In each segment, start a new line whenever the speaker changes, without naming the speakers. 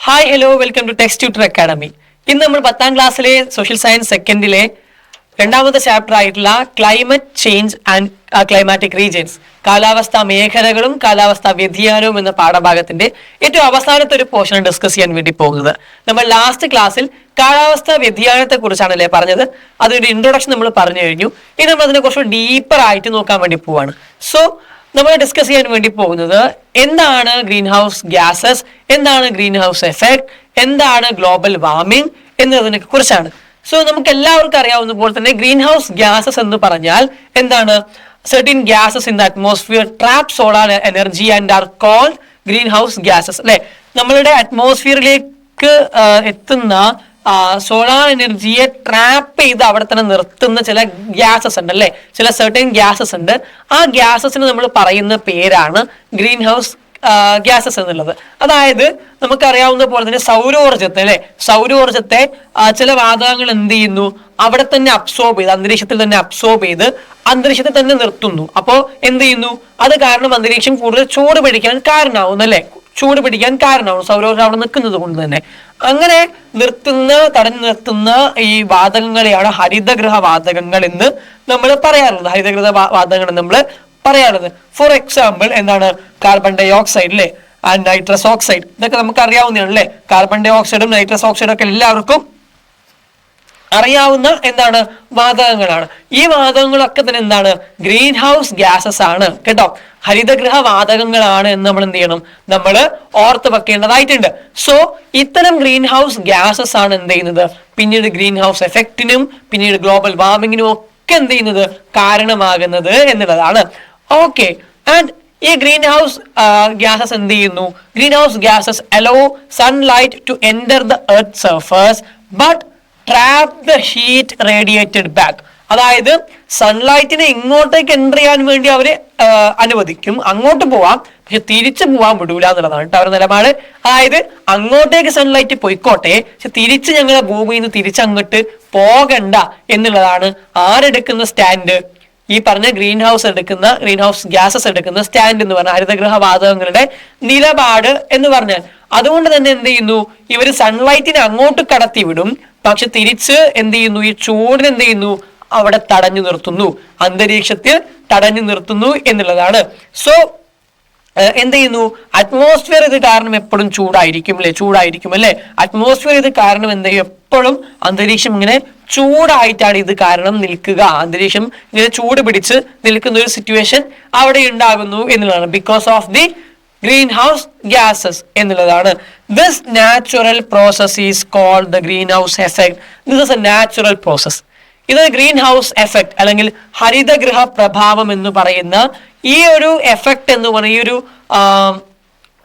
Hi hello welcome to text tutor academy ഇന്ന് നമ്മൾ പത്താം ക്ലാസ്സിലെ സോഷ്യൽ സയൻസ് സെക്കൻഡിലെ രണ്ടാമത്തെ ചാപ്റ്റർ ആയിട്ടുള്ള climate change and climatic regions കാലാവസ്ഥാ മേഖലകളും കാലാവസ്ഥാ വ്യതിയാനവും എന്ന പാഠഭാഗത്തിന്റെ ഏറ്റവും അവസാനത്തെ ഒരു പോർഷൻ ഡിസ്കസ് ചെയ്യാൻ വേണ്ടി പോകുന്നത്. നമ്മൾ ലാസ്റ്റ് ക്ലാസ്സിൽ കാലാവസ്ഥാ വ്യതിയാനത്തെ കുറിച്ചാണല്ലേ പറഞ്ഞത്? അതൊരു ഇൻട്രൊഡക്ഷൻ നമ്മൾ പറഞ്ഞു കഴിഞ്ഞു. ഇനി നമ്മൾ അതിനെ കുറച്ച് ഡീപ്പർ ആയിട്ട് നോക്കാൻ വേണ്ടി പോവാണ്. സോ നമ്മൾ ഡിസ്കസ് ചെയ്യാൻ വേണ്ടി പോകുന്നത് എന്താണ് ഗ്രീൻ ഹൗസ് ഗ്യാസസ് എന്താണ് ഗ്രീൻ ഹൗസ് എഫക്ട് എന്താണ് ഗ്ലോബൽ വാർമിംഗ് എന്നതിനെ കുറിച്ചാണ്. സോ നമുക്ക് എല്ലാവർക്കും അറിയാവുന്ന പോലെ തന്നെ ഗ്രീൻ ഹൗസ് ഗ്യാസസ് എന്ന് പറഞ്ഞാൽ എന്താണ്? Certain gases in the atmosphere trap solar energy and are called greenhouse gases അല്ലെ? നമ്മളുടെ അറ്റ്മോസ്ഫിയറിലേക്ക് എത്തുന്ന സോളാർ എനർജിയെ ട്രാപ്പ് ചെയ്ത് അവിടെ തന്നെ നിർത്തുന്ന ചില ഗ്യാസസ് ഉണ്ട് അല്ലെ? ചില സെർട്ടൻ ഗ്യാസസ് ഉണ്ട്. ആ ഗ്യാസസിന് നമ്മൾ പറയുന്ന പേരാണ് ഗ്രീൻ ഹൗസ് ഗ്യാസസ് എന്നുള്ളത്. അതായത് നമുക്കറിയാവുന്ന പോലെ തന്നെ സൗരോർജത്തെ അല്ലെ? സൗരോർജത്തെ ചില വാതകങ്ങൾ എന്ത് ചെയ്യുന്നു? അവിടെ തന്നെ അബ്സോർബ് ചെയ്ത് അന്തരീക്ഷത്തിൽ തന്നെ അബ്സോർബ് ചെയ്ത് അന്തരീക്ഷത്തിൽ തന്നെ നിർത്തുന്നു. അപ്പോൾ എന്ത് ചെയ്യുന്നു? അത് കാരണം അന്തരീക്ഷം കൂടുതൽ ചൂട് പിടിക്കാൻ കാരണമാവുന്നു അല്ലെ? ചൂട് പിടിക്കാൻ കാരണമാവും. സൗരോർജം അവിടെ നിൽക്കുന്നത് കൊണ്ട് തന്നെ. അങ്ങനെ നിർത്തുന്ന തടഞ്ഞു നിർത്തുന്ന ഈ വാതകങ്ങളെയാണ് ഹരിതഗൃഹ വാതകങ്ങൾ എന്ന് നമ്മൾ പറയാറുള്ളത് ഹരിതഗൃഹ വാതകങ്ങൾ നമ്മൾ പറയാറുള്ളത് ഫോർ എക്സാമ്പിൾ എന്താണ് കാർബൺ ഡൈ ഓക്സൈഡ് അല്ലേ ആൻഡ് നൈട്രസ് ഓക്സൈഡ് ഇതൊക്കെ നമുക്ക് അറിയാവുന്നതാണ് അല്ലേ കാർബൺ ഡൈ ഓക്സൈഡും നൈട്രസ് ഓക്സൈഡും ഒക്കെ എല്ലാവർക്കും അറിയാവുന്ന എന്താണ്? വാതകങ്ങളാണ്. ഈ വാതകങ്ങളൊക്കെ തന്നെ എന്താണ്? ഗ്രീൻ ഹൗസ് ഗ്യാസസ് ആണ്. കേട്ടോ? ഹരിതഗൃഹ വാതകങ്ങളാണ് എന്ന് നമ്മൾ എന്ത് ചെയ്യണം? നമ്മൾ ഓർത്ത് വെക്കേണ്ടതായിട്ടുണ്ട്. സോ ഇത്തരം ഗ്രീൻ ഹൗസ് ഗ്യാസസ് ആണ് എന്ത് ചെയ്യുന്നത്? പിന്നീട് ഗ്രീൻ ഹൗസ് എഫക്റ്റിനും പിന്നീട് ഗ്ലോബൽ വാർമിങ്ങിനും ഒക്കെ എന്ത് ചെയ്യുന്നത്? കാരണമാകുന്നത് എന്നുള്ളതാണ്. ഓക്കെ ആൻഡ് ഈ ഗ്രീൻ ഹൗസ് ഗ്യാസസ് എന്ത് ചെയ്യുന്നു? Greenhouse gases allow sunlight to enter the earth surface but trap the heat radiated back അതായത് സൺലൈറ്റിനെ ഇങ്ങോട്ടേക്ക് എന്റർ ചെയ്യാൻ വേണ്ടി അവർ അനുവദിക്കും. അങ്ങോട്ട് പോവാം പക്ഷെ തിരിച്ചു പോവാൻ വിടൂല എന്നുള്ളതാണ് കേട്ടോ അവരുടെ നിലപാട്. അതായത് അങ്ങോട്ടേക്ക് സൺലൈറ്റ് പോയിക്കോട്ടെ പക്ഷെ തിരിച്ച് ഞങ്ങളെ ഭൂമിയിൽ നിന്ന് തിരിച്ച് അങ്ങോട്ട് പോകണ്ട എന്നുള്ളതാണ് ആരെടുക്കുന്ന സ്റ്റാൻഡ് ഈ പറഞ്ഞ ഗ്രീൻ ഹൗസ് എടുക്കുന്ന ഗ്രീൻ ഹൗസ് ഗ്യാസസ് എടുക്കുന്ന സ്റ്റാൻഡ് എന്ന് പറഞ്ഞ ഹരിതഗ്രഹ വാതകങ്ങളുടെ നിലപാട് എന്ന് പറഞ്ഞാൽ അതുകൊണ്ട് തന്നെ എന്ത് ചെയ്യുന്നു? ഇവർ സൺലൈറ്റിനെ അങ്ങോട്ട് കടത്തി വിടും പക്ഷെ തിരിച്ച് എന്ത് ചെയ്യുന്നു? ഈ ചൂടിന് എന്ത് ചെയ്യുന്നു? അവിടെ തടഞ്ഞു നിർത്തുന്നു. അന്തരീക്ഷത്തിൽ തടഞ്ഞു നിർത്തുന്നു എന്നുള്ളതാണ്. സോ എന്ത് ചെയ്യുന്നു? അറ്റ്മോസ്ഫിയർ ഇത് കാരണം എപ്പോഴും ചൂടായിരിക്കും അല്ലെ? ചൂടായിരിക്കും അല്ലെ? അറ്റ്മോസ്ഫിയർ ഇത് കാരണം എന്ത്? ചെയ്യും എപ്പോഴും അന്തരീക്ഷം ഇങ്ങനെ ചൂടായിട്ടാണ് ഇത് കാരണം നിൽക്കുക. അന്തരീക്ഷം ഇങ്ങനെ ചൂട് പിടിച്ച് നിൽക്കുന്ന ഒരു സിറ്റുവേഷൻ അവിടെ ഉണ്ടാകുന്നു എന്നുള്ളതാണ്. Because of the greenhouse gases എന്നുള്ളതാണ്. This natural process is called the greenhouse effect this is a natural process ഇത് ഗ്രീൻ ഹൗസ് എഫക്ട് അല്ലെങ്കിൽ ഹരിതഗൃഹ പ്രഭാവം എന്ന് പറയുന്ന ഈ ഒരു എഫക്ട് എന്ന് പറയുന്ന ഈ ഒരു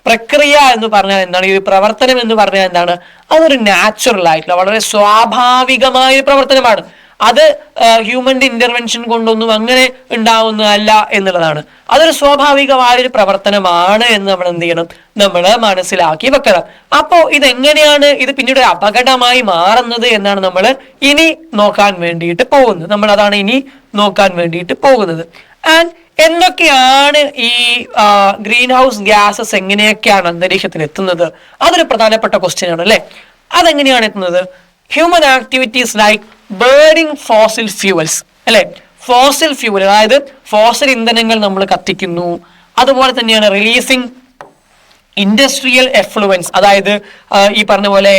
പ്രക്രിയ എന്ന് പറഞ്ഞാൽ എന്താണ്? ഈ ഒരു പ്രവർത്തനം എന്ന് പറഞ്ഞാൽ എന്താണ്? അതൊരു നാച്ചുറൽ ആയിട്ടുള്ള വളരെ സ്വാഭാവികമായ പ്രവർത്തനമാണ്. അത് ഹ്യൂമന്റെ ഇന്റർവെൻഷൻ കൊണ്ടൊന്നും അങ്ങനെ ഉണ്ടാവുന്നതല്ല എന്നുള്ളതാണ്. അതൊരു സ്വാഭാവികമായ ഒരു പ്രവർത്തനമാണ് എന്ന് നമ്മൾ എന്ത് ചെയ്യണം? നമ്മൾ മനസ്സിലാക്കി വെക്കണം. അപ്പോൾ ഇതെങ്ങനെയാണ് ഇത് പിന്നീട് ഒരു അപകടമായി മാറുന്നത് എന്നാണ് നമ്മൾ ഇനി നോക്കാൻ വേണ്ടിയിട്ട് പോകുന്നത്. നമ്മൾ അതാണ് ഇനി നോക്കാൻ വേണ്ടിയിട്ട് പോകുന്നത്. ആൻഡ് എന്തൊക്കെയാണ് ഈ ഗ്രീൻ ഹൗസ് ഗ്യാസസ് എങ്ങനെയൊക്കെയാണ് അന്തരീക്ഷത്തിൽ എത്തുന്നത് അതൊരു പ്രധാനപ്പെട്ട ക്വസ്റ്റ്യൻ ആണ് അല്ലേ? അതെങ്ങനെയാണ് എത്തുന്നത്? Human activities like burning fossil fuels അല്ലെ? ഫോസിൽ ഫ്യൂവൽ അതായത് ഫോസിൽ ഇന്ധനങ്ങൾ നമ്മൾ കത്തിക്കുന്നു. അതുപോലെ തന്നെയാണ് റിലീസിങ് ഇൻഡസ്ട്രിയൽ എഫ്ലുവൻസ് അതായത് ഈ പറഞ്ഞ പോലെ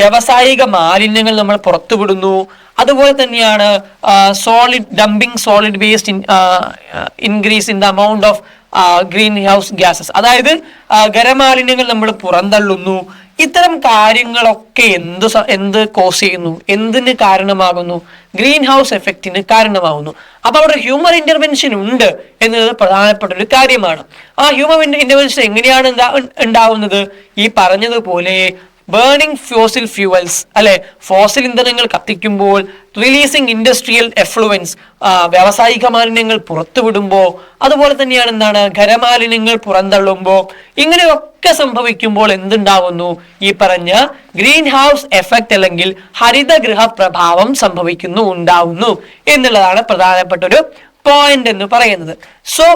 വ്യാവസായിക മാലിന്യങ്ങൾ നമ്മൾ പുറത്തുവിടുന്നു. അതുപോലെ തന്നെയാണ് solid dumping solid waste increase in the amount of greenhouse gases അതായത് ഖരമാലിന്യങ്ങൾ നമ്മൾ പുറന്തള്ളുന്നു. ഇത്തരം കാര്യങ്ങളൊക്കെ എന്ത് എന്ത് കോസ് ചെയ്യുന്നു? എന്തിന് കാരണമാകുന്നു? ഗ്രീൻ ഹൗസ് എഫക്റ്റിന് കാരണമാകുന്നു. അപ്പൊ അവിടെ ഹ്യൂമൻ ഇന്റർവെൻഷൻ ഉണ്ട് എന്നത് പ്രധാനപ്പെട്ട ഒരു കാര്യമാണ്. ആ ഹ്യൂമൻ ഇന്റർവെൻഷൻ എങ്ങനെയാണ് ഉണ്ടാ- ഉണ്ടാവുന്നത്? ഈ പറഞ്ഞതുപോലെ ബേണിംഗ് ഫ്യൂസിൽ ഫ്യൂവൽസ് അല്ലെ? ഫോസിൽ ഇന്ധനങ്ങൾ കത്തിക്കുമ്പോൾ റിലീസിംഗ് ഇൻഡസ്ട്രിയൽ എഫ്ലുവൻസ് വ്യാവസായിക മാലിന്യങ്ങൾ പുറത്തുവിടുമ്പോൾ അതുപോലെ തന്നെയാണ് എന്താണ്? ഖരമാലിന്യങ്ങൾ പുറന്തള്ളുമ്പോൾ ഇങ്ങനെയൊക്കെ സംഭവിക്കുമ്പോൾ എന്തുണ്ടാവുന്നു? ഈ പറഞ്ഞ ഗ്രീൻ ഹൗസ് എഫക്റ്റ് അല്ലെങ്കിൽ ഹരിതഗൃഹ പ്രഭാവം സംഭവിക്കുന്നു ഉണ്ടാവുന്നു എന്നുള്ളതാണ് പ്രധാനപ്പെട്ട ഒരു പോയിന്റ് എന്ന് പറയുന്നത്. സോ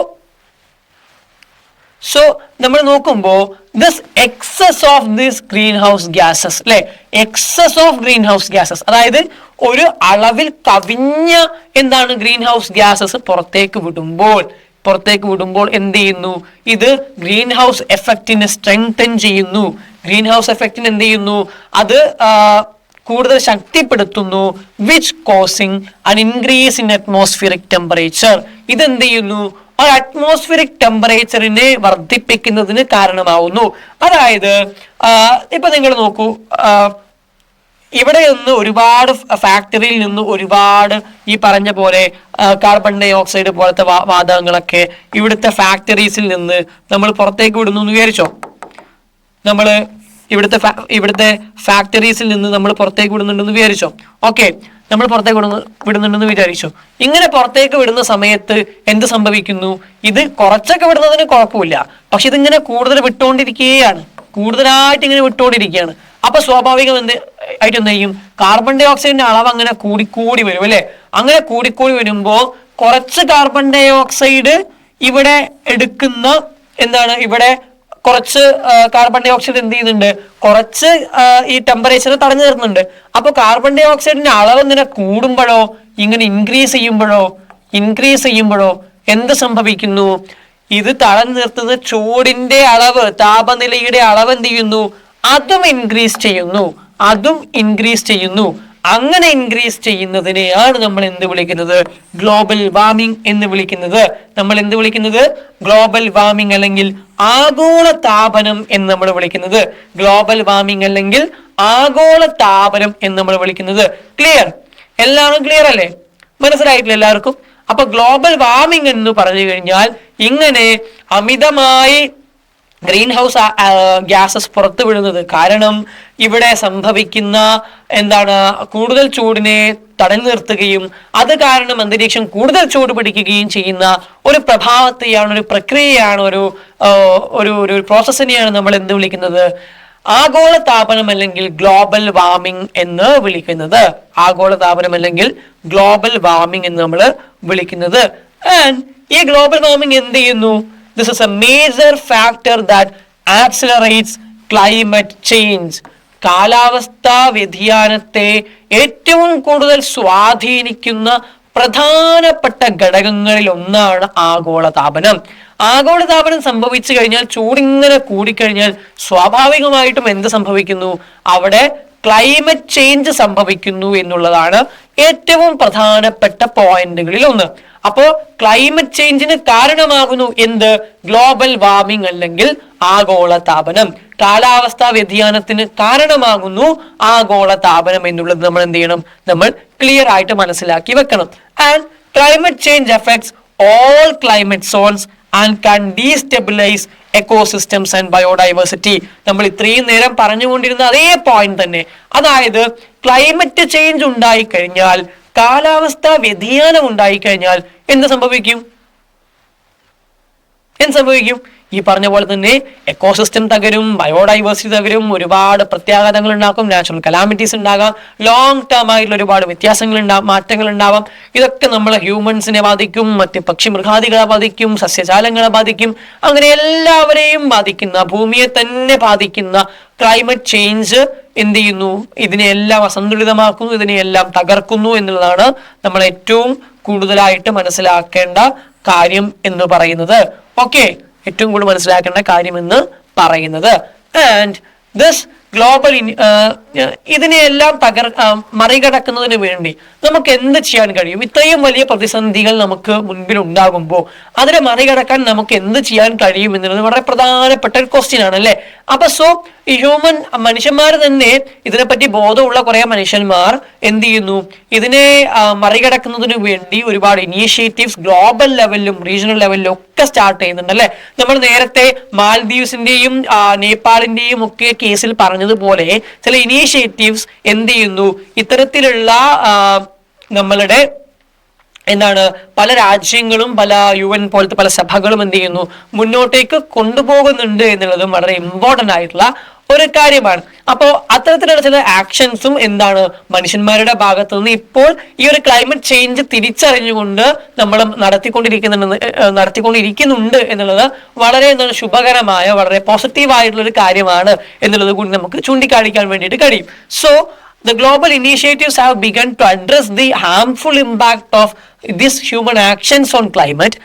സോ നമ്മൾ നോക്കുമ്പോൾ this excess of this greenhouse gases അല്ലെ excess of greenhouse gases അതായത് ഒരു അളവിൽ കവിഞ്ഞ എന്താണ് ഗ്രീൻ ഹൗസ് ഗ്യാസസ് പുറത്തേക്ക് വിടുമ്പോൾ? പുറത്തേക്ക് വിടുമ്പോൾ എന്ത് ചെയ്യുന്നു? ഇത് ഗ്രീൻ ഹൗസ് എഫക്റ്റിനെ സ്ട്രെങ്തൻ ചെയ്യുന്നു. ഗ്രീൻ ഹൗസ് എഫക്റ്റിന് എന്ത് ചെയ്യുന്നു? അത് കൂടുതൽ ശക്തിപ്പെടുത്തുന്നു which causing an increase in atmospheric temperature ഇതെന്ത് ചെയ്യുന്നു? ആ അറ്റ്മോസ്ഫിയറിക് ടെമ്പറേച്ചറിനെ വർദ്ധിപ്പിക്കുന്നതിന് കാരണമാവുന്നു. അതായത് ഇപ്പൊ നിങ്ങൾ നോക്കൂ ഇവിടെ നിന്ന് ഒരുപാട് ഫാക്ടറിയിൽ നിന്ന് ഒരുപാട് ഈ പറഞ്ഞ പോലെ കാർബൺ ഡൈ ഓക്സൈഡ് പോലത്തെ വാതകങ്ങളൊക്കെ ഇവിടുത്തെ ഫാക്ടറീസിൽ നിന്ന് നമ്മൾ പുറത്തേക്ക് വിടുന്നു എന്ന് വിചാരിച്ചോ? നമ്മൾ ഇവിടുത്തെ ഇവിടുത്തെ ഫാക്ടറീസിൽ നിന്ന് നമ്മൾ പുറത്തേക്ക് വിടുന്നുണ്ടെന്ന് വിചാരിച്ചോ? ഓക്കെ നമ്മൾ പുറത്തേക്ക് വിടുന്നു വിടുന്നുണ്ടെന്ന് വിചാരിച്ചു? ഇങ്ങനെ പുറത്തേക്ക് വിടുന്ന സമയത്ത് എന്ത് സംഭവിക്കുന്നു? ഇത് കുറച്ചൊക്കെ വിടുന്നതിന് കുഴപ്പമില്ല. പക്ഷെ ഇതിങ്ങനെ കൂടുതൽ വിട്ടുകൊണ്ടിരിക്കുകയാണ്. കൂടുതലായിട്ട് ഇങ്ങനെ വിട്ടുകൊണ്ടിരിക്കുകയാണ്. അപ്പൊ സ്വാഭാവികം എന്ത് ആയിട്ട് എന്ത് ചെയ്യും? കാർബൺ ഡൈ ഓക്സൈഡിന്റെ അളവ് അങ്ങനെ കൂടിക്കൂടി വരും അല്ലെ? അങ്ങനെ കൂടിക്കൂടി വരുമ്പോൾ കുറച്ച് കാർബൺ ഡൈ ഓക്സൈഡ് ഇവിടെ എടുക്കുന്ന എന്താണ്? ഇവിടെ കുറച്ച് കാർബൺ ഡൈ ഓക്സൈഡ് എന്ത് ചെയ്യുന്നുണ്ട്? കുറച്ച് ഈ ടെമ്പറേച്ചർ തടഞ്ഞു നിർത്തുന്നുണ്ട്. അപ്പൊ കാർബൺ ഡൈ ഓക്സൈഡിന്റെ അളവ് ഇങ്ങനെ കൂടുമ്പോഴോ ഇങ്ങനെ ഇൻക്രീസ് ചെയ്യുമ്പോഴോ ഇൻക്രീസ് ചെയ്യുമ്പോഴോ എന്ത് സംഭവിക്കുന്നു? ഇത് തടഞ്ഞു നിർത്തുന്ന ചൂടിന്റെ അളവ് താപനിലയുടെ അളവ് എന്ത് ചെയ്യുന്നു? അതും ഇൻക്രീസ് ചെയ്യുന്നു. അതും ഇൻക്രീസ് ചെയ്യുന്നു. അങ്ങനെ ഇൻക്രീസ് ചെയ്യുന്നതിനെയാണ് നമ്മൾ എന്ത് വിളിക്കുന്നത്? ഗ്ലോബൽ വാർമിംഗ് എന്ന് വിളിക്കുന്നത്. നമ്മൾ എന്ത് വിളിക്കുന്നത്? ഗ്ലോബൽ വാർമിംഗ് അല്ലെങ്കിൽ ആഗോള താപനം എന്ന് നമ്മൾ വിളിക്കുന്നത്. ഗ്ലോബൽ വാർമിംഗ് അല്ലെങ്കിൽ ആഗോള താപനം എന്ന് നമ്മൾ വിളിക്കുന്നത്. ക്ലിയർ എല്ലാവരും ക്ലിയർ അല്ലേ? മനസ്സിലായിട്ടില്ല എല്ലാവർക്കും? അപ്പൊ ഗ്ലോബൽ വാർമിംഗ് എന്ന് പറഞ്ഞു കഴിഞ്ഞാൽ ഇങ്ങനെ അമിതമായി ഗ്രീൻ ഹൗസ് ഗ്യാസസ് പുറത്തു വിടുന്നത്. കാരണം ഇവിടെ സംഭവിക്കുന്ന എന്താണ് കൂടുതൽ ചൂടിനെ തടഞ്ഞു നിർത്തുകയും അത് കാരണം അന്തരീക്ഷം കൂടുതൽ ചൂട് പിടിക്കുകയും ചെയ്യുന്ന ഒരു പ്രഭാവത്തെയാണ് ഒരു പ്രക്രിയയാണ് ഒരു ഒരു ഒരു പ്രോസസ്സിനെയാണ് നമ്മൾ എന്ത് വിളിക്കുന്നത്? ആഗോള താപനം അല്ലെങ്കിൽ ഗ്ലോബൽ വാമിംഗ് എന്ന് വിളിക്കുന്നത്. ആഗോള താപനം അല്ലെങ്കിൽ ഗ്ലോബൽ വാമിംഗ് എന്ന് നമ്മൾ വിളിക്കുന്നത്. ആൻഡ് ഈ ഗ്ലോബൽ വാമിംഗ് എന്ത് ചെയ്യുന്നു? This is a major factor that accelerates climate change. കാലാവസ്ഥാ വ്യതിയാനത്തെ ഏറ്റവും കൂടുതൽ സ്വാധീനിക്കുന്ന പ്രധാനപ്പെട്ട ഘടകങ്ങളിൽ ഒന്നാണ് ആഗോളതാപനം ആഗോളതാപനം സംഭവിച്ചു കഴിഞ്ഞാൽ ചൂടിങ്ങനെ കൂടിക്കഴിഞ്ഞാൽ സ്വാഭാവികമായിട്ടും എന്ത് സംഭവിക്കുന്നു അവിടെ ക്ലൈമറ്റ് ചേഞ്ച് സംഭവിക്കുന്നു എന്നുള്ളതാണ് ഏറ്റവും പ്രധാനപ്പെട്ട പോയിന്റുകളിൽ ഒന്ന് അപ്പോ ക്ലൈമറ്റ് ചേഞ്ചിന് കാരണമാകുന്നു എന്ത്? ഗ്ലോബൽ വാർമിംഗ് അല്ലെങ്കിൽ ആഗോള താപനം. കാലാവസ്ഥാ വ്യതിയാനത്തിന് കാരണമാകുന്നു ആഗോള താപനം എന്നുള്ളത് നമ്മൾ എന്ത് ചെയ്യണം? നമ്മൾ ക്ലിയർ ആയിട്ട് മനസ്സിലാക്കി വെക്കണം. And climate change effects all climate zones and can destabilise ecosystems and biodiversity നമ്മൾ ഇത്രയും നേരം പറഞ്ഞുകൊണ്ടിരുന്ന അതേ പോയിന്റ് തന്നെ. അതായത് ക്ലൈമറ്റ് ചേഞ്ച് ഉണ്ടായി കഴിഞ്ഞാൽ കാലാവസ്ഥ വ്യതിയാനം ഉണ്ടായി കഴിഞ്ഞാൽ എന്ത് സംഭവിക്കും? എന്ത് സംഭവിക്കും? ഈ പറഞ്ഞ പോലെ തന്നെ എക്കോസിസ്റ്റം തകരും ബയോഡൈവേഴ്സിറ്റി തകരും ഒരുപാട് പ്രത്യാഘാതങ്ങൾ ഉണ്ടാക്കും നാച്ചുറൽ കലാമിറ്റീസ് ഉണ്ടാകാം ലോങ് ടേം ആയിട്ടുള്ള ഒരുപാട് വ്യത്യാസങ്ങൾ ഉണ്ടാകും മാറ്റങ്ങൾ ഉണ്ടാവാം. ഇതൊക്കെ നമ്മളെ ഹ്യൂമൻസിനെ ബാധിക്കും മറ്റ് പക്ഷി മൃഗാദികളെ ബാധിക്കും സസ്യജാലങ്ങളെ ബാധിക്കും. അങ്ങനെ എല്ലാവരെയും ബാധിക്കുന്ന ഭൂമിയെ തന്നെ ബാധിക്കുന്ന ക്ലൈമറ്റ് ചേഞ്ച് എന്ത് ചെയ്യുന്നു? ഇതിനെയെല്ലാം അസന്തുലിതമാക്കുന്നു ഇതിനെയെല്ലാം തകർക്കുന്നു എന്നുള്ളതാണ് നമ്മൾ ഏറ്റവും കൂടുതലായിട്ട് മനസ്സിലാക്കേണ്ട കാര്യം എന്ന് പറയുന്നത്. ഓക്കെ ഏറ്റവും കൂടുതൽ മനസ്സിലാക്കേണ്ട കാര്യം എന്ന് പറയുന്നത്. ആൻഡ് ദിസ് ഗ്ലോബൽ ഇതിനെയെല്ലാം തകർ മറികടക്കുന്നതിന് വേണ്ടി നമുക്ക് എന്ത് ചെയ്യാൻ കഴിയും? ഇത്രയും വലിയ പ്രതിസന്ധികൾ നമുക്ക് മുൻപിൽ ഉണ്ടാകുമ്പോൾ അതിനെ മറികടക്കാൻ നമുക്ക് എന്ത് ചെയ്യാൻ കഴിയും എന്നുള്ളത് വളരെ പ്രധാനപ്പെട്ട ഒരു ക്വസ്റ്റ്യൻ ആണ് അല്ലെ? അപ്പൊ സോ ഹ്യൂമൻ മനുഷ്യന്മാർ തന്നെ ഇതിനെപ്പറ്റി ബോധമുള്ള കുറെ മനുഷ്യന്മാർ എന്ത് ചെയ്യുന്നു? ഇതിനെ മറികടക്കുന്നതിന് വേണ്ടി ഒരുപാട് ഇനീഷ്യേറ്റീവ്സ് ഗ്ലോബൽ ലെവലിലും റീജിയണൽ ലെവലിലും ഒക്കെ സ്റ്റാർട്ട് ചെയ്യുന്നുണ്ട് അല്ലെ? നമ്മൾ നേരത്തെ മാൽദീവ്സിന്റെയും നേപ്പാളിന്റെയും ഒക്കെ കേസിൽ പറഞ്ഞതുപോലെ ചില ഇനീഷ്യേറ്റീവ്സ് എന്ത് ചെയ്യുന്നു? ഇത്തരത്തിലുള്ള നമ്മളുടെ എന്താണ്? പല രാജ്യങ്ങളും പല യു എൻ പോലത്തെ പല സഭകളും എന്ത് ചെയ്യുന്നു? മുന്നോട്ടേക്ക് കൊണ്ടുപോകുന്നുണ്ട് എന്നുള്ളതും വളരെ ഇമ്പോർട്ടന്റ് ആയിട്ടുള്ള ഒരു കാര്യമാണ്. അപ്പോൾ അത്തരത്തിലുള്ള ചില ആക്ഷൻസും എന്താണ്? മനുഷ്യന്മാരുടെ ഭാഗത്തു നിന്ന് ഇപ്പോൾ ഈ ഒരു ക്ലൈമറ്റ് ചേഞ്ച് തിരിച്ചറിഞ്ഞുകൊണ്ട് നമ്മൾ നടത്തിക്കൊണ്ടിരിക്കുന്നുണ്ട് നടത്തിക്കൊണ്ടിരിക്കുന്നുണ്ട് എന്നുള്ളത് വളരെ എന്താണ്? ശുഭകരമായ വളരെ പോസിറ്റീവ് ആയിട്ടുള്ള ഒരു കാര്യമാണ് എന്നുള്ളത് കൂടി നമുക്ക് ചൂണ്ടിക്കാണിക്കാൻ വേണ്ടിയിട്ട് കഴിയും. So the global initiatives have begun to address the harmful impact of these human actions on climate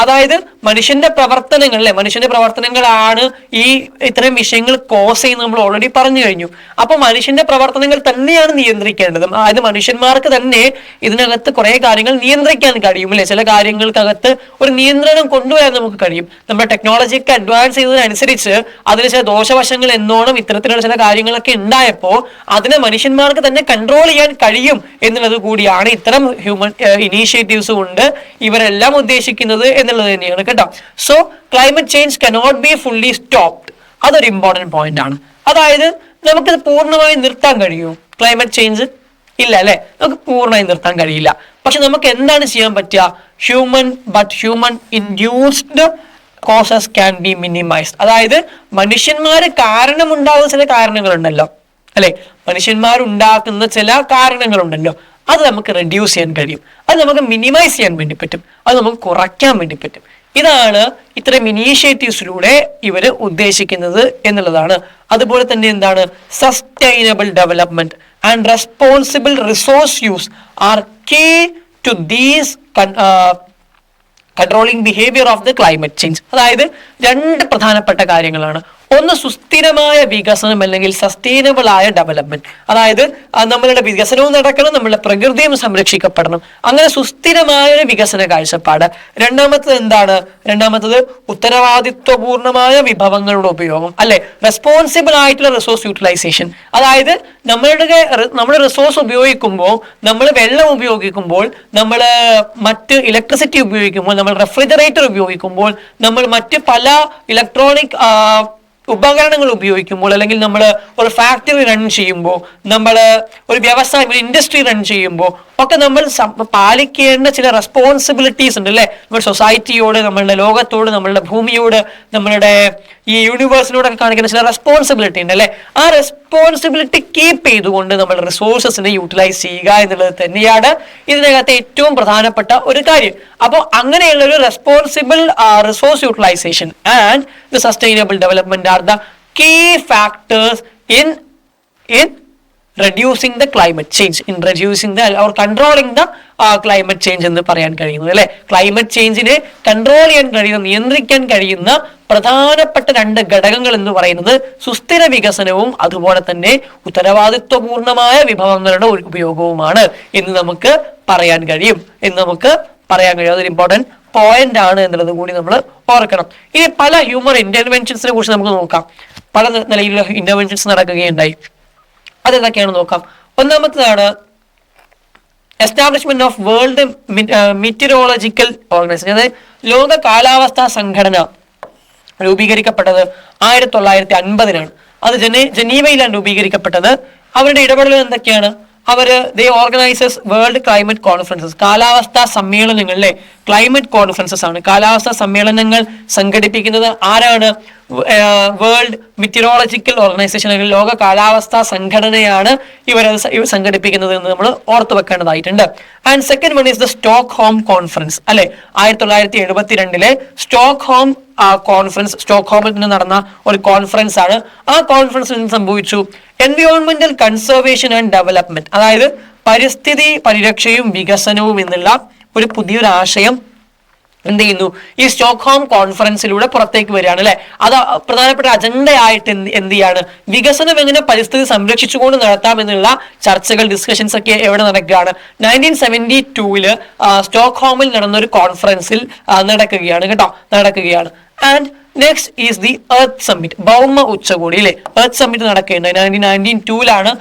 അതായത് മനുഷ്യന്റെ പ്രവർത്തനങ്ങൾ അല്ലെ മനുഷ്യന്റെ പ്രവർത്തനങ്ങളാണ് ഈ ഇത്തരം വിഷയങ്ങൾ കോസ് ചെയ്യുന്നത് നമ്മൾ ഓൾറെഡി പറഞ്ഞു കഴിഞ്ഞു. അപ്പൊ മനുഷ്യന്റെ പ്രവർത്തനങ്ങൾ തന്നെയാണ് നിയന്ത്രിക്കേണ്ടത്. അതായത് മനുഷ്യന്മാർക്ക് തന്നെ ഇതിനകത്ത് കുറെ കാര്യങ്ങൾ നിയന്ത്രിക്കാൻ കഴിയും അല്ലെ? ചില കാര്യങ്ങൾക്കകത്ത് ഒരു നിയന്ത്രണം കൊണ്ടുവരാൻ നമുക്ക് കഴിയും. നമ്മുടെ ടെക്നോളജിക്ക് അഡ്വാൻസ് ചെയ്തതിനനുസരിച്ച് അതിന് ചില ദോഷവശങ്ങൾ എന്നോണം ഇത്തരത്തിലുള്ള ചില കാര്യങ്ങളൊക്കെ ഉണ്ടായപ്പോൾ അതിനെ മനുഷ്യന്മാർക്ക് തന്നെ കൺട്രോൾ ചെയ്യാൻ കഴിയും എന്നുള്ളത് കൂടിയാണ് ഇത്തരം ഹ്യൂമൻ ഇനീഷ്യേറ്റീവ്സ് കൊണ്ട് ഇവരെല്ലാം ഉദ്ദേശിക്കുന്നത് എന്നുള്ളത് തന്നെയാണ് കേട്ടോ. So climate change cannot be fully stopped അതൊരു ഇമ്പോർട്ടന്റ് പോയിന്റ് ആണ്. അതായത് നമുക്കിത് പൂർണമായി നിർത്താൻ കഴിയുമോ? ക്ലൈമറ്റ് ചേഞ്ച് ഇല്ല അല്ലെ? നമുക്ക് പൂർണമായി നിർത്താൻ കഴിയില്ല. പക്ഷെ നമുക്ക് എന്താണ് ചെയ്യാൻ പറ്റുക? Human but human induced causes can be minimised അതായത് മനുഷ്യന്മാർ കാരണമുണ്ടാകുന്ന ചില കാരണങ്ങളുണ്ടല്ലോ. അല്ലെ? മനുഷ്യന്മാരുണ്ടാക്കുന്ന ചില കാരണങ്ങളുണ്ടല്ലോ. അത് നമുക്ക് റെഡ്യൂസ് ചെയ്യാൻ കഴിയും. അത് നമുക്ക് മിനിമൈസ് ചെയ്യാൻ വേണ്ടി പറ്റും. അത് നമുക്ക് കുറയ്ക്കാൻ വേണ്ടി പറ്റും. ഇതാണ് ഇത്തരം ഇനീഷ്യേറ്റീവ്സിലൂടെ ഇവർ ഉദ്ദേശിക്കുന്നത് എന്നുള്ളതാണ്. അതുപോലെ തന്നെ എന്താണ്? Sustainable development and responsible resource use are key to these controlling behaviour of the climate change അതായത് രണ്ട് പ്രധാനപ്പെട്ട കാര്യങ്ങളാണ്. ഒന്ന് സുസ്ഥിരമായ വികസനം അല്ലെങ്കിൽ സസ്റ്റൈനബിൾ ആയ ഡെവലപ്മെന്റ് അതായത് നമ്മളുടെ വികസനവും നടക്കണം നമ്മളുടെ പ്രകൃതിയും സംരക്ഷിക്കപ്പെടണം. അങ്ങനെ സുസ്ഥിരമായ വികസന കാഴ്ചപ്പാട്. രണ്ടാമത്തത് എന്താണ്? രണ്ടാമത്തത് ഉത്തരവാദിത്വപൂർണമായ വിഭവങ്ങളുടെ ഉപയോഗം. അല്ലെ? റെസ്പോൺസിബിൾ ആയിട്ടുള്ള റിസോഴ്സ് യൂട്ടിലൈസേഷൻ അതായത് നമ്മളുടെ നമ്മൾ റിസോഴ്സ് ഉപയോഗിക്കുമ്പോൾ നമ്മൾ വെള്ളം ഉപയോഗിക്കുമ്പോൾ നമ്മൾ മറ്റ് ഇലക്ട്രിസിറ്റി ഉപയോഗിക്കുമ്പോൾ നമ്മൾ റെഫ്രിജറേറ്റർ ഉപയോഗിക്കുമ്പോൾ നമ്മൾ മറ്റ് പല ഇലക്ട്രോണിക് ഉപകരണങ്ങൾ ഉപയോഗിക്കുമ്പോൾ അല്ലെങ്കിൽ നമ്മൾ ഒരു ഫാക്ടറി റൺ ചെയ്യുമ്പോൾ നമ്മൾ ഒരു വ്യവസായം ഒരു ഇൻഡസ്ട്രി റൺ ചെയ്യുമ്പോൾ ഒക്കെ നമ്മൾ പാലിക്കേണ്ട ചില റെസ്പോൺസിബിലിറ്റീസ് ഉണ്ട് അല്ലേ നമ്മുടെ സൊസൈറ്റിയോട് നമ്മളുടെ ലോകത്തോട് നമ്മളുടെ ഭൂമിയോട് നമ്മളുടെ ഈ യൂണിവേഴ്സിനോടൊക്കെ കാണിക്കുന്ന ചില റെസ്പോൺസിബിലിറ്റി ഉണ്ട് അല്ലേ ആ റെസ്പോൺസിബിലിറ്റി കീപ്പ് ചെയ്തുകൊണ്ട് നമ്മൾ റിസോഴ്സസിനെ യൂട്ടിലൈസ് ചെയ്യുക എന്നുള്ളത് തന്നെയാണ് ഇതിനകത്ത് ഏറ്റവും പ്രധാനപ്പെട്ട ഒരു കാര്യം. അപ്പോൾ അങ്ങനെയുള്ള ഒരു responsible resource utilisation and the sustainable development are the key factors in in reducing the climate change in reducing the or controlling the climate change എന്ന് പറയാൻ കഴിയുന്നത് അല്ലെ? ക്ലൈമറ്റ് ചേഞ്ചിനെ കൺട്രോൾ ചെയ്യാൻ കഴിയുന്ന നിയന്ത്രിക്കാൻ കഴിയുന്ന പ്രധാനപ്പെട്ട രണ്ട് ഘടകങ്ങൾ എന്ന് പറയുന്നത് സുസ്ഥിര വികസനവും അതുപോലെ തന്നെ ഉത്തരവാദിത്വപൂർണമായ വിഭവങ്ങളുടെ ഉപയോഗവുമാണ് എന്ന് നമുക്ക് പറയാൻ കഴിയും. എന്ന് നമുക്ക് പറയാൻ കഴിയും. അതൊരു ഇമ്പോർട്ടന്റ് പോയിന്റ് ആണ് എന്നുള്ളത് കൂടി നമ്മൾ ഓർക്കണം. ഇനി പല ഹ്യൂമർ ഇന്റർവെൻഷൻസിനെ കുറിച്ച് നമുക്ക് നോക്കാം. പല നിലയിലുള്ള ഇന്റർവെൻഷൻസ് നടക്കുകയുണ്ടായി. അതെന്തൊക്കെയാണ് നോക്കാം. ഒന്നാമത്തതാണ് establishment of world meteorological organisation അതായത് ലോക കാലാവസ്ഥാ സംഘടന രൂപീകരിക്കപ്പെട്ടത് ആയിരത്തി തൊള്ളായിരത്തി അൻപതിനാണ് അത് ജനീ ജനീവയിലാണ് രൂപീകരിക്കപ്പെട്ടത്. അവരുടെ ഇടപെടലുകൾ എന്തൊക്കെയാണ്? അവർ they organises world climate conferences കാലാവസ്ഥാ സമ്മേളനങ്ങളിലെ ക്ലൈമറ്റ് കോൺഫറൻസസ് ആണ്. കാലാവസ്ഥാ സമ്മേളനങ്ങൾ സംഘടിപ്പിക്കുന്നത് ആരാണ്? വേൾഡ് മിറ്ററോളജിക്കൽ ഓർഗനൈസേഷൻ അല്ലെങ്കിൽ ലോക കാലാവസ്ഥാ സംഘടനയാണ് ഇവരത് സംഘടിപ്പിക്കുന്നത് എന്ന് നമ്മൾ ഓർത്തു വെക്കേണ്ടതായിട്ടുണ്ട്. And second one is the Stockholm conference അല്ലെ? ആയിരത്തി തൊള്ളായിരത്തി എഴുപത്തിരണ്ടിലെ സ്റ്റോക്ക് ഹോം കോൺഫറൻസ് സ്റ്റോക്ക് ഹോമിൽ നിന്ന് നടന്ന ഒരു കോൺഫറൻസ് ആണ്. ആ കോൺഫറൻസിൽ നിന്ന് സംഭവിച്ചു എൻവയോൺമെന്റൽ കൺസർവേഷൻ ആൻഡ് ഡെവലപ്മെന്റ് അതായത് പരിസ്ഥിതി പരിരക്ഷയും വികസനവും എന്നുള്ള ഒരു പുതിയൊരു ആശയം എന്ത് ചെയ്യുന്നു? ഈ സ്റ്റോക്ക്ഹോം കോൺഫറൻസിലൂടെ പുറത്തേക്ക് വരികയാണ് അല്ലെ? അത് പ്രധാനപ്പെട്ട അജണ്ടയായിട്ട് എന്ത് എന്ത് ചെയ്യാണ്? വികസനം എങ്ങനെ പരിസ്ഥിതി സംരക്ഷിച്ചുകൊണ്ട് നടത്താം എന്നുള്ള ചർച്ചകൾ ഡിസ്കഷൻസ് ഒക്കെ എവിടെ നടക്കുകയാണ്? നയന്റീൻ സെവന്റി ടൂവിൽ സ്റ്റോക്ക്ഹോമിൽ നടന്ന ഒരു കോൺഫറൻസിൽ നടക്കുകയാണ് കേട്ടോ? നടക്കുകയാണ്. And next is the earth summit ഭൗമ ഉച്ചകോടി അല്ലെ എർത്ത് സമ്മിറ്റ് നടക്കേണ്ടത് നയന്റീൻ നയന്റീൻ ടൂലാണ്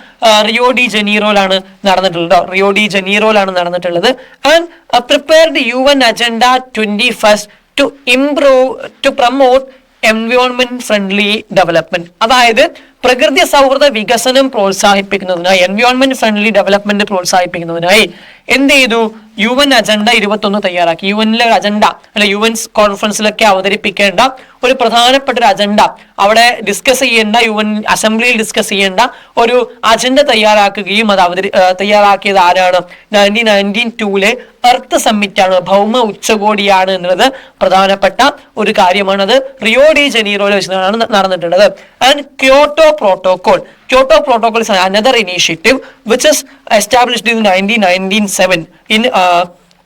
റിയോ ഡി ജനീറോയിലാണ് നടന്നിട്ടുള്ളത് ട്ടോ. റിയോ ഡി ജനീറോയിലാണ് നടന്നിട്ടുള്ളത്. And prepared U N agenda twenty first to improve to promote environment friendly development അതായത് പ്രകൃതി സൗഹൃദ വികസനം പ്രോത്സാഹിപ്പിക്കുന്നതിനായി എൻവയോൺമെന്റ് ഫ്രണ്ട്ലി ഡെവലപ്മെന്റ് പ്രോത്സാഹിപ്പിക്കുന്നതിനായി എന്ത് ചെയ്തു? യു എൻ അജണ്ട ഇരുപത്തൊന്ന് തയ്യാറാക്കി. യു എനിലെ അജണ്ട അല്ലെ യു എൻ കോൺഫറൻസിലൊക്കെ അവതരിപ്പിക്കേണ്ട ഒരു പ്രധാനപ്പെട്ട ഒരു അജണ്ട അവിടെ ഡിസ്കസ് ചെയ്യേണ്ട യു എൻ അസംബ്ലിയിൽ ഡിസ്കസ് ചെയ്യേണ്ട ഒരു അജണ്ട തയ്യാറാക്കുകയും അത് അവതരി തയ്യാറാക്കിയത് ആരാണ്? നയന്റീൻ നയന്റീൻ ടൂലെ എർത്ത് ആണ് ഭൗമ ഉച്ചകോടിയാണ് എന്നുള്ളത് പ്രധാനപ്പെട്ട ഒരു കാര്യമാണ്. അത് റിയോ ഡി ജനീറോയിൽ വെച്ചാണ് ന- നടന്നിട്ടുള്ളത്. And Kyoto Kyoto protocol is another initiative which is established in nineteen nineteen seven in